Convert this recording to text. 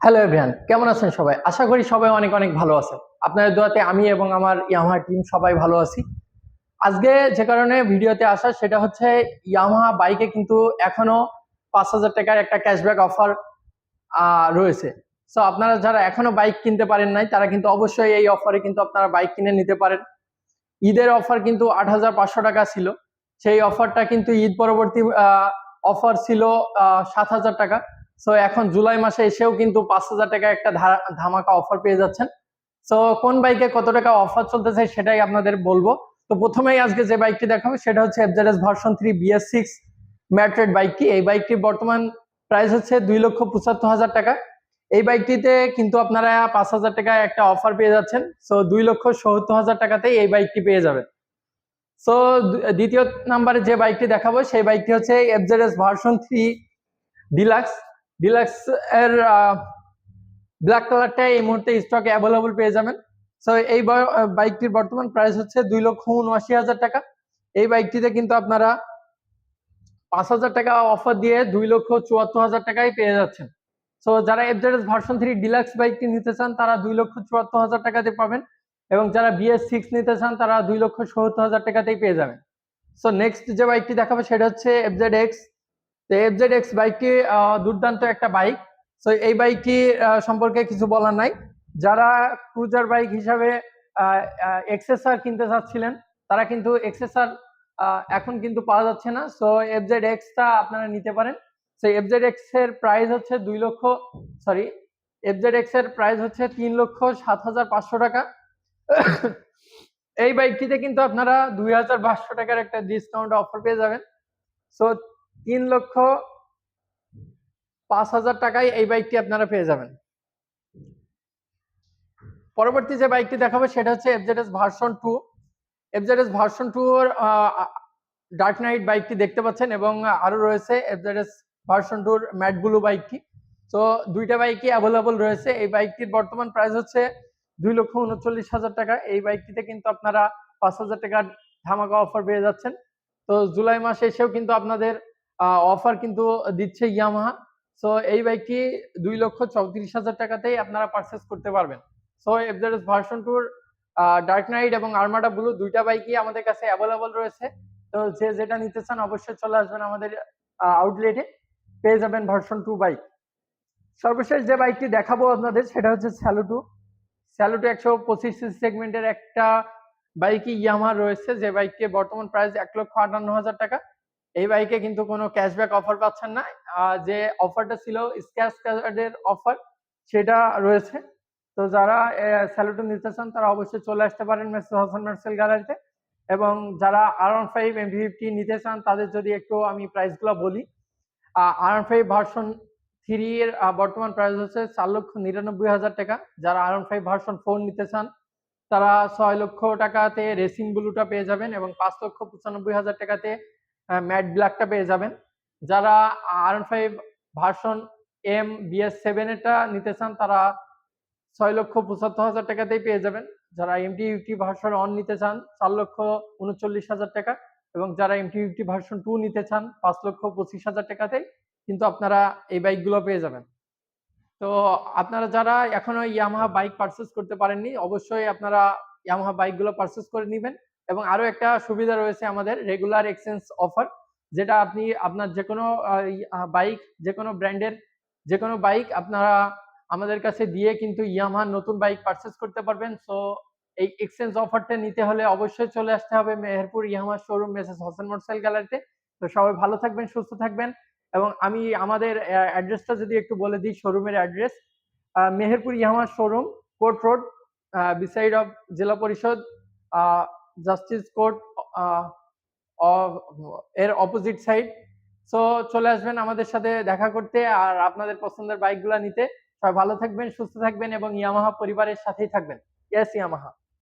Hello everyone কেমন আছেন সবাই? আশা করি সবাই অনেক অনেক ভালো আছেন। আপনাদের দোয়াতে আমি এবং আমার ইয়ামাহা টিম সবাই ভালো আছি। আজকে যে কারণে ভিডিওতে আসা সেটা হচ্ছে ইয়ামাহা বাইকে কিন্তু এখনও পাঁচ হাজার টাকার একটা ক্যাশব্যাক অফার রয়েছে। সো আপনারা যারা এখনও বাইক কিনতে পারেন নাই, তারা কিন্তু অবশ্যই এই অফারে কিন্তু আপনারা বাইক কিনে নিতে পারেন। ঈদের অফার কিন্তু আট হাজার পাঁচশো টাকা ছিল। সেই অফারটা কিন্তু ঈদ পরবর্তী অফার ছিল সাত হাজার টাকা। সো এখন জুলাই মাসে এসেও কিন্তু পাঁচ হাজার টাকা একটা ধামাকা অফার পেয়ে যাচ্ছেন। সো কোন বাইকে কত টাকা অফার চলতেছে সেটাই আপনাদের বলব। তো প্রথমেই আজকে যে বাইকটি দেখাবো, সেটা হচ্ছে FZS version three BS six matte red বাইকটি এই বাইকটির বর্তমান প্রাইস হচ্ছে দুই লক্ষ পঁচাত্তর হাজার টাকা। এই বাইকটিতে কিন্তু আপনারা পাঁচ হাজার টাকায় একটা অফার পেয়ে যাচ্ছেন। সো দুই লক্ষ সত্তর হাজার টাকাতেই এই বাইকটি পেয়ে যাবেন। সো দ্বিতীয় নাম্বারে যে বাইকটি দেখাবো, সেই বাইকটি হচ্ছে FZS version three deluxe deluxe এর ব্ল্যাক কালারটা এই মুহূর্তে স্টকে অ্যাভেলেবল পেয়ে যাবেন। সো এই বাইকটির বর্তমান প্রাইস হচ্ছে দুই লক্ষ উনআশি হাজার টাকা। এই বাইকটিতে কিন্তু আপনারা পাঁচ হাজার টাকা অফার দিয়ে দুই লক্ষ চুয়াত্তর হাজার টাকায় পেয়ে যাচ্ছেন। সো যারা এফজেডএস ভার্সন থ্রি ডিলাক্স বাইকটি নিতে চান, তারা দুই লক্ষ চুয়াত্তর হাজার টাকাতে পাবেন। এবং যারা বিএস সিক্স নিতে চান, তারা দুই লক্ষ সত্তর হাজার টাকাতেই পেয়ে যাবেন। সো নেক্সট যে বাইকটি দেখাবো, সেটা হচ্ছে এফজেড এক্স তো এফ জেড এক্স বাইকটি দুর্দান্ত একটা বাইক সো এই বাইকটি সম্পর্কে কিছু বলার নাই। যারা ক্রুজার বাইক হিসাবে এক্সেসার কিনতে চাচ্ছিলেন, তারা কিন্তু এক্সেসার এখন কিন্তু পাওয়া যাচ্ছে না। সো এফজেড এক্সটা আপনারা নিতে পারেন। সো এফজেড এক্সের প্রাইস হচ্ছে দুই লক্ষ সরি এফজেড এক্সের প্রাইস হচ্ছে তিন লক্ষ সাত হাজার পাঁচশো টাকা। এই বাইকটিতে কিন্তু আপনারা দুই হাজার পাঁচশো টাকার একটা ডিসকাউন্ট অফার পেয়ে যাবেন। সো তিন লক্ষ পাঁচ হাজার টাকায় এই বাইকটি আপনারা পেয়ে যাবেন। পরবর্তী যে বাইকটি দেখাবো, সেটা হচ্ছে FZS version two FZS version two এর ডার্ক নাইট বাইকটি দেখতে পাচ্ছেন এবং আরও রয়েছে এফজেডএস ভার্সন টুর ম্যাট ব্লু বাইকটি তো দুইটা বাইকই অ্যাভেলেবল রয়েছে। এই বাইকটির বর্তমান প্রাইস হচ্ছে দুই লক্ষ উনচল্লিশ হাজার টাকা। এই বাইকটিতে কিন্তু আপনারা পাঁচ হাজার টাকার ধামাকা অফার পেয়ে যাচ্ছেন। তো জুলাই মাসে এসেও কিন্তু আপনাদের অফার কিন্তু দিচ্ছে ইয়ামাহা সো এই বাইকটি দুই লক্ষ চৌত্রিশ হাজার টাকাতেই আপনারা পারচেস করতে পারবেন। সো এফজেডএস ভার্সন টুর ডার্ক নাইট এবং আর্মাডা ব্লু দুইটা বাইকই আমাদের কাছে অ্যাভেলেবল রয়েছে। তো যে যেটা নিতে চান অবশ্যই চলে আসবেন আমাদের আউটলেটে পেয়ে যাবেন ভার্সন টু বাইক সর্বশেষ যে বাইকটি দেখাবো আপনাদের, সেটা হচ্ছে স্যালুটু স্যালুটু একশো পঁচিশ সেগমেন্টের একটা বাইকই ইয়ামার রয়েছে। যে বাইককে বর্তমান প্রাইস এক লক্ষ আটান্ন হাজার টাকা। এই বাইকে কিন্তু কোনো ক্যাশব্যাক অফার পাচ্ছেন না। যে অফারটা ছিল স্ক্যাচ কার্ডের অফার সেটা রয়েছে। তো যারা স্যালুটু নিতে চান, তারা অবশ্যই চলে আসতে পারেন মেসেজ হাসান মার্সেল গ্যালারিতে। এবং যারা R one five M fifty নিতে চান, তাদের যদি একটু আমি প্রাইসগুলো বলি R one five version three এর বর্তমান প্রাইস হচ্ছে চার লক্ষ নিরানব্বই হাজার টাকা। যারা R one five version four নিতে চান, তারা ছয় লক্ষ টাকাতে রেসিং ব্লুটা পেয়ে যাবেন এবং পাঁচ লক্ষ পঁচানব্বই হাজার টাকাতে ম্যাট ব্ল্যাকটা পেয়ে যাবেন। যারা R five version M BS seven এটা নিতে চান, তারা ছয় লক্ষ পঁচাত্তর হাজার টাকাতেই পেয়ে যাবেন। যারা এমটি ইউটি ভার্সন অন নিতে চান, চার লক্ষ উনচল্লিশ হাজার টাকা। এবং যারা এমটি ফিফটি ভার্সন টু নিতে চান, পাঁচ লক্ষ পঁচিশ হাজার টাকাতেই কিন্তু আপনারা এই বাইকগুলো পেয়ে যাবেন। তো আপনারা যারা এখনও ইয়ামাহা বাইক পারচেস করতে পারেননি, অবশ্যই আপনারা ইয়ামাহা বাইকগুলো পারচেস করে নেবেন। এবং আরও একটা সুবিধা রয়েছে আমাদের রেগুলার এক্সচেঞ্জ অফার যেটা আপনি আপনার যে কোনো বাইক যে কোনো ব্র্যান্ডের যে কোনো বাইক আপনারা আমাদের কাছে দিয়ে কিন্তু ইয়ামাহা নতুন বাইক পারচেস করতে পারবেন। সো এই এক্সচেঞ্জ অফারটা নিতে হলে অবশ্যই চলে আসতে হবে মেহেরপুর ইয়ামাহা শোরুম মেসেজ হোসেন মোটরসাইকেল গ্যালারিতে তো সবাই ভালো থাকবেন, সুস্থ থাকবেন। এবং আমি আমাদের অ্যাড্রেসটা যদি একটু বলে দিই শোরুমের address Meherpur Yamaha showroom court road beside of জেলা পরিষদ জাস্টিস কোর্ট এর অপোজিট সাইড সো চলে আসবেন আমাদের সাথে দেখা করতে আর আপনাদের পছন্দের বাইকগুলো নিতে। সবাই ভালো থাকবেন, সুস্থ থাকবেন এবং ইয়ামাহা পরিবারের সাথেই থাকবেন। ইয়াস ইয়ামাহা